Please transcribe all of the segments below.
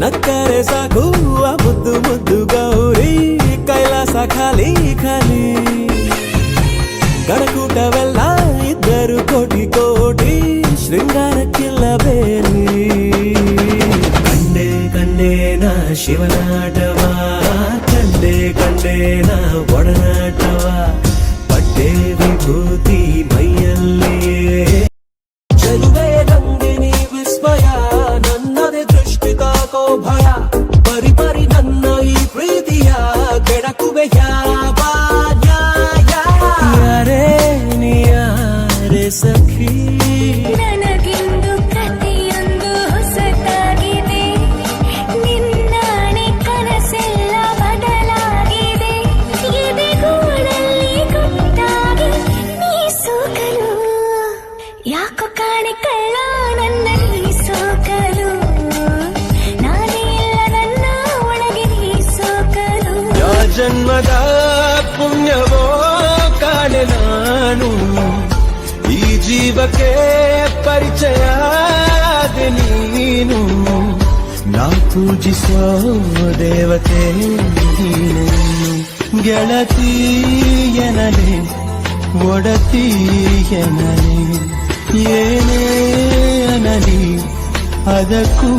నక్కరే సాకు ఆ ముద్దు ముద్దు గౌరీ కైలాస ఖాళీ ఖాళీ. గడకుట వెళ్ళ ఇద్దరు కోటి కోటి శృంగార కిల్లబేని కండే కండే నా శివనాటవా కండే కండే నా ఒడనాటవా పట్టే విభూతి ಜನ್ಮದ ಪುಣ್ಯವೋ ಕಾಣೆ ನಾನು ಈ ಜೀವಕ್ಕೆ ಪರಿಚಯ ಆದೆ ನೀನು ನಾ ಪೂಜಿಸೋ ದೇವತೆ ನೀನು ಗೆಳತಿಯನಲೆ ಒಡತಿಯನಲೆ ಏನೇ ಅನಲಿ ಅದಕ್ಕೂ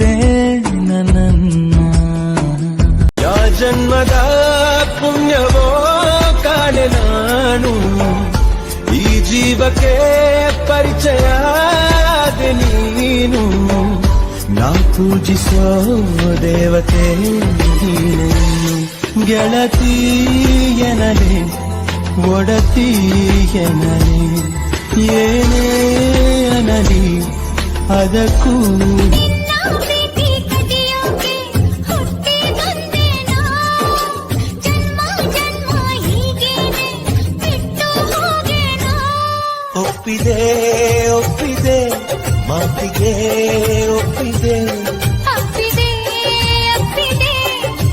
ಇರದಂತೆ ನನ್ನನ್ನ ಯಾ ಜನ್ಮದ ಪುಣ್ಯವೋ ಕಾಣೆ ನಾನು ಈ ಜೀವಕ್ಕೆ ಪರಿಚಯ ಆದೆ ನೀನು ನಾ ಪೂಜಿಸೋ ದೇವತೆ ನೀನು ಗೆಳತಿಯನಲೆ ಒಡತಿಯನಲೆ ಏನೇ ಅನಲಿ ಅದಕ್ಕೂ ಒಪ್ಪಿದೆ ಒಪ್ಪಿದೆ ಮಾತಿಗೆ ಒಪ್ಪಿದೆ ಅಪ್ಪಿದೆ ಅಪ್ಪಿದೆ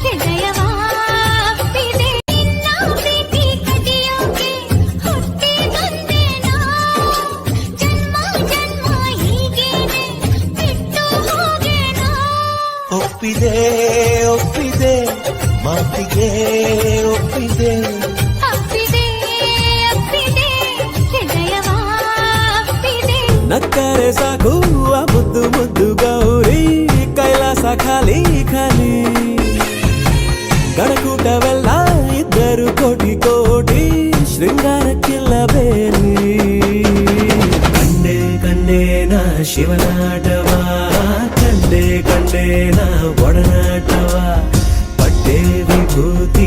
ಹೃದಯವ ಅಪ್ಪಿದೆ ನಿನ್ನ ಪ್ರೀತಿ ಕದಿಯೋಕೆ ಹುಟ್ಟಿ ಬಂದೇನೋ ಜನ್ಮ ಜನ್ಮ ಹೀಗೇನೆ ಬಿಟ್ಟು ಹೋಗೇನೋ ಒಪ್ಪಿದೆ ಒಪ್ಪಿದೆ ಮಾತಿಗೆ ಒಪ್ಪಿದೆ ಅಪ್ಪಿದೆ ನಕ್ಕರೆ ಸಾಕು ಆ ಮುದ್ದು ಮುದ್ದು ಗೌರಿ ಕೈಲಾಸ ಖಾಲಿ ಖಾಲಿ ಗಡಕೂಟವೆಲ್ಲ ಇದ್ದರು ಕೋಟಿ ಕೋಟಿ ಶೃಂಗಾರಕ್ಕಿಲ್ಲ ಬೇಲಿ ಕಂಡೆ ಕಂಡೆ ನಾ ಶಿವನಾಟವ ಕಂಡೆ ಕಂಡೆ ನಾ ಒಡನಾಟವ ಪಟ್ಟೆ ವಿಭೂತಿ ಮೈಯಲ್ಲಿಯೇ